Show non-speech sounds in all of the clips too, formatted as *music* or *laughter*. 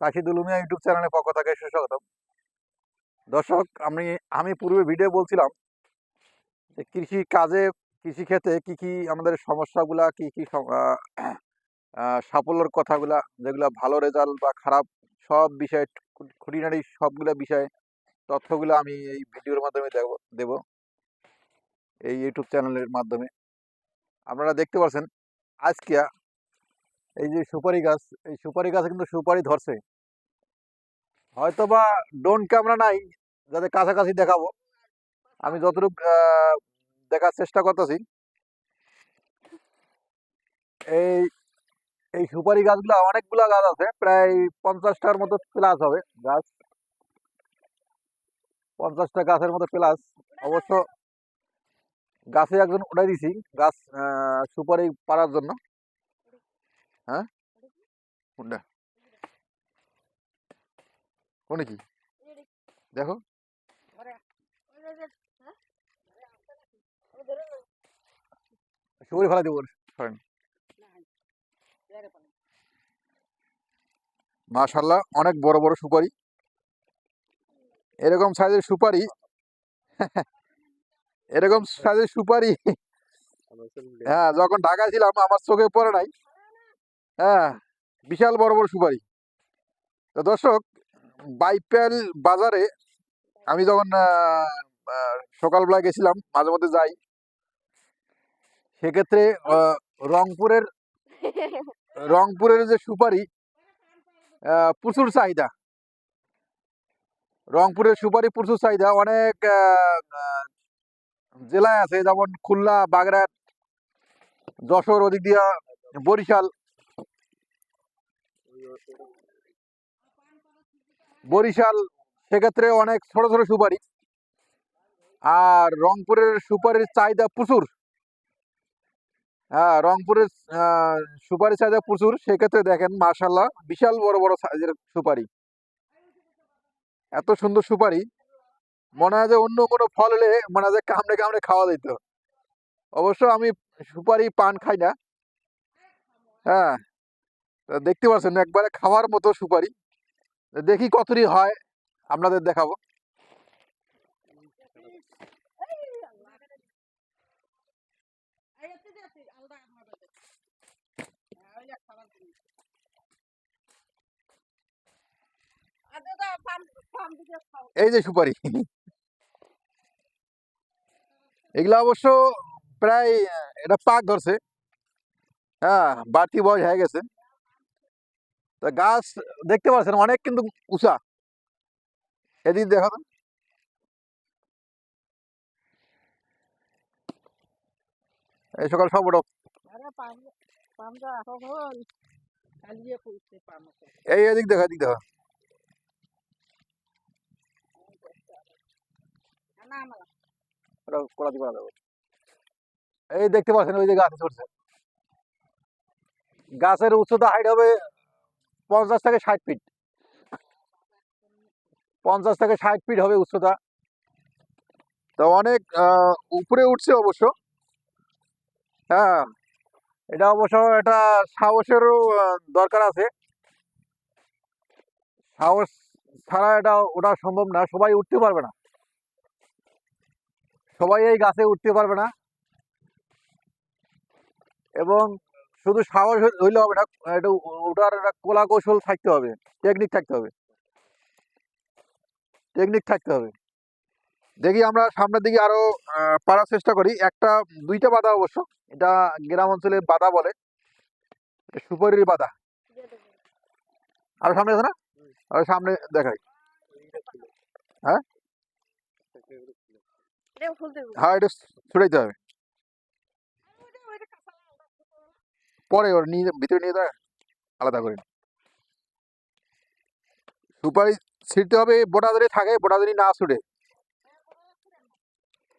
চাষি দুলুমিয়া ইউটিউব চ্যানেলের পক্ষ থেকে সুস্বাগতম। দর্শক, আমি আমি পূর্বে ভিডিও বলছিলাম যে কৃষি কাজে, কৃষি ক্ষেত্রে কি কি আমাদের সমস্যাগুলা, কি কি সাফল্যের কথাগুলা, যেগুলা ভালো রেজাল্ট বা খারাপ, সব বিষয়ে খুঁটিনাটি, সবগুলা বিষয় তথ্যগুলো আমি এই ভিডিওর মাধ্যমে দেব দেব এই ইউটিউব চ্যানেলের মাধ্যমে। আপনারা দেখতে পাচ্ছেন আজকে এই যে সুপারি গাছ, এই সুপারি গাছে কিন্তু সুপারি ধরছে। হয়তো বা ডোন ক্যামেরা নাই, যাতে কাছাকাছি দেখাবো। আমি যতটুকু দেখার চেষ্টা করতেছি। এই এই সুপারি গাছগুলো, অনেকগুলা গাছ আছে, প্রায় পঞ্চাশটার মতো প্লাস হবে গাছ। পঞ্চাশটা গাছের মতো প্লাস অবশ্য গাছে একজন উঠাই দিছি, গাছ সুপারি পাড়ার জন্য। হ্যাঁ? কোনটা? কোনে কি? দেখো। সুপারি ফেলা দেবো মাশাল্লাহ অনেক বড় বড় সুপারি। এরকম সাইজের সুপারি এরকম সাইজের সুপারি *laughs* হ্যাঁ যখন ঢাকায় ছিলাম আমার চোখে পড়ে নাই। হ্যাঁ বিশাল বড় বড় সুপারি। তো দর্শক, বাইপেল বাজারে আমি যখন সকালবেলা গেছিলাম, মাঝে মধ্যে যাই, সেক্ষেত্রে রংপুরের রংপুরের যে সুপারি প্রচুর চাহিদা। রংপুরের সুপারি প্রচুর চাহিদা। অনেক জেলায় আছে, যেমন খুলনা, বাগেরহাট, যশোর ওদিক দিয়া বরিশাল। বরিশাল সেক্ষেত্রে অনেক ছোট ছোট সুপারি। আর রংপুরের সুপারির চাহিদা প্রচুর। হ্যাঁ রংপুরের আহ, সুপারির চাহিদা প্রচুর। সেক্ষেত্রে দেখেন মার্শাল্লাহ বিশাল বড় বড় সাইজের সুপারি। এত সুন্দর সুপারি। মনে হয় যে অন্য কোনো ফল হলে মনে হয় কামড়ে কামড়ে খাওয়া দিত অবশ্য আমি সুপারি পান খাই না। হ্যাঁ দেখতে পাচ্ছেন একবারে খাওয়ার মতো সুপারি। দেখি কতটি হয়, আপনাদের দেখাবো। এই যে সুপারি। এগুলা অবশ্য প্রায়, এটা পাক ধরছে। হ্যাঁ বাড়তি বয়স হয়ে গেছে। তা গাছ দেখতে পাচ্ছেন অনেক কিন্তু উঁচা। এদিক দেখা তো। এই সকাল সব ওটা এই এদিক দেখা এদিক দেখা এই দেখতে পাচ্ছেন ওই যে গাছে চড়ছে গাছের উচ্চতা হাইট হবে পঞ্চাশ থেকে ষাট ফিট পঞ্চাশ থেকে ষাট ফিট হবে উচ্চতা। তো অনেক উপরে উঠছে অবশ্য। হ্যাঁ এটা অবশ্য এটা সাহসেরও দরকার আছে। সাহস ছাড়া এটা ওঠা সম্ভব না, সবাই উঠতে পারবে না। সবাই এই গাছে উঠতে পারবে না। এবং শুধু সাহস হইলে হবে না এটা ওটার একটা কলা কৌশল থাকতে হবে টেকনিক থাকতে হবে। টেকনিক থাকতে হবে। দেখি আমরা সামনের দিকে আরও আহ, পারার চেষ্টা করি। একটা দুইটা বাধা অবশ্য এটা গ্রাম অঞ্চলে বাধা বলে। সুপারির বাধা। আর সামনে আছে না? আর সামনে দেখাই। হ্যাঁ? হ্যাঁ এটা ছুটাইতে হবে। পরে ওর নিয়ে, ভিতরে নিয়ে দেয় আলাদা করে সুপারি ছিঁড়তে হবে, বোটা থাকে, বোটা না ছুটে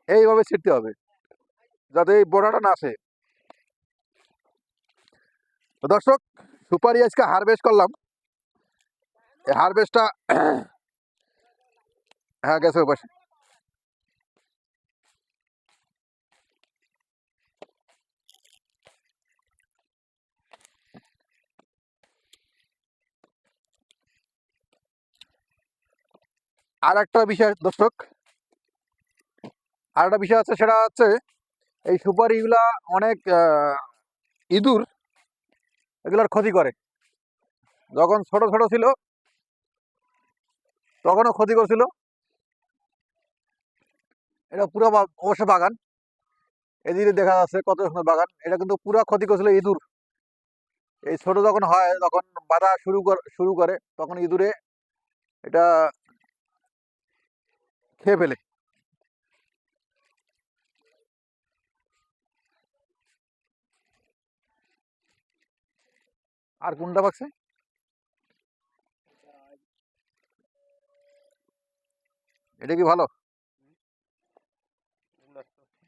এইভাবে ছিঁড়তে হবে, যাতে এই বোটাটা না আসে। দর্শক, সুপারি আজকে হারভেস্ট করলাম। এই হারভেস্টটা হ্যাঁ গেছে ওই পাশে। আর একটা বিষয়, দর্শক। আর একটা বিষয় আছে, সেটা হচ্ছে এই সুপারিগুলা অনেক ইঁদুর এগুলার ক্ষতি করে। যখন ছোট ছোট ছিল, তখনও ক্ষতি করছিল। এটা পুরো অবশ্য বাগান। এদিকে দেখা যাচ্ছে কত সুন্দর বাগান। এটা কিন্তু পুরো ক্ষতি করছিল ইঁদুর। এই ছোট যখন হয়, তখন বাধা শুরু শুরু করে, তখন ইঁদুরে এটা খেয়ে ফেলে আর কোনটা পাকছে এটা কি ভালো?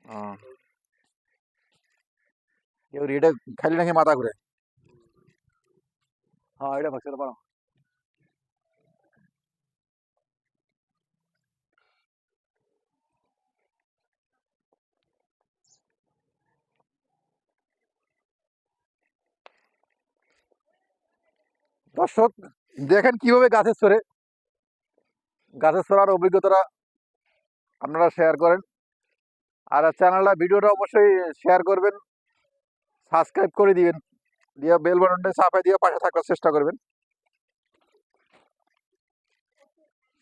ও। কেউ এটা খালি নাকি মাথা ঘুরে? হ্যাঁ এটা পাকছে এটা পারো দর্শক, দেখেন কীভাবে গাছের চড়ে গাছের চড়ার অভিজ্ঞতাটা আপনারা শেয়ার করেন। আর চ্যানেলটা ভিডিওটা অবশ্যই শেয়ার করবেন সাবস্ক্রাইব করে দিবেন, দিয়ে বেল বাটনটা চাপে দিয়ে পাশে থাকার চেষ্টা করবেন।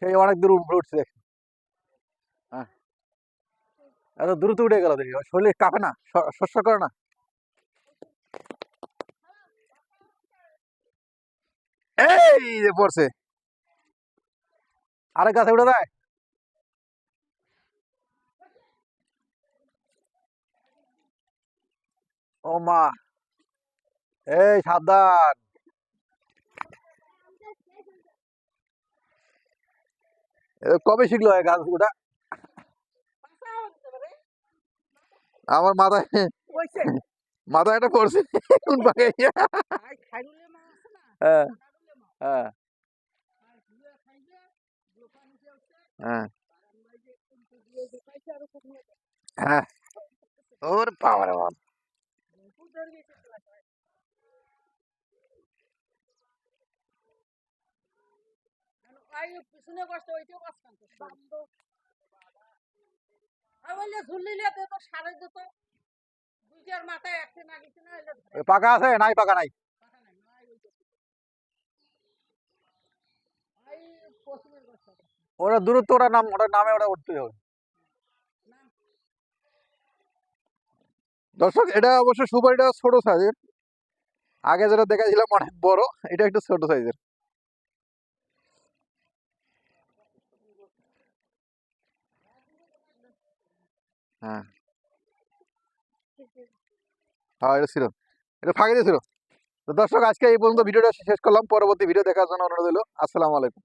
সেই অনেক দূর উপরে উঠছে, দেখেন। হ্যাঁ। এত দ্রুত উঠে গেল দেখি, শরীরে কাঁপে না শস্য করে না। এই যে পড়ছে। আরেক গাছে উঠে দেয় ও মা এই সাবধান। কবে শিখলো গাছ ওটা আমার মাথায় মাথায় একটা পড়ছে। কোন হ্যাঁ। হ্যাঁ। হ্যাঁ। হ্যাঁ। ওর পাওয়ার বাপ। পিছনে বসতে ওইটাও বাঁচতাম তো আর বললে ঝুলিলে তো তো সারে দিত দুইটার মাথায় একটা না গেছে না এলে ধরে এ পাকা আছে নাই পাকা নাই পাকা নাই নাই ওই তো ওটা দূরত্ব ওটা নাম ওটার নামে ওটা উঠতে হবে দর্শক, এটা অবশ্য সুপারিটা ছোট সাইজের। আগে যেটা দেখাছিলাম অনেক বড়, এটা একটু ছোট সাইজের। হ্যাঁ। হ্যাঁ এটা ছিল। এটা ফাঁকে দিয়েছিল। তো দর্শক, আজকে এই পর্যন্ত ভিডিওটা শেষ করলাম। পরবর্তী ভিডিও দেখার জন্য অনুরোধ হলো আসসালামু আলাইকুম।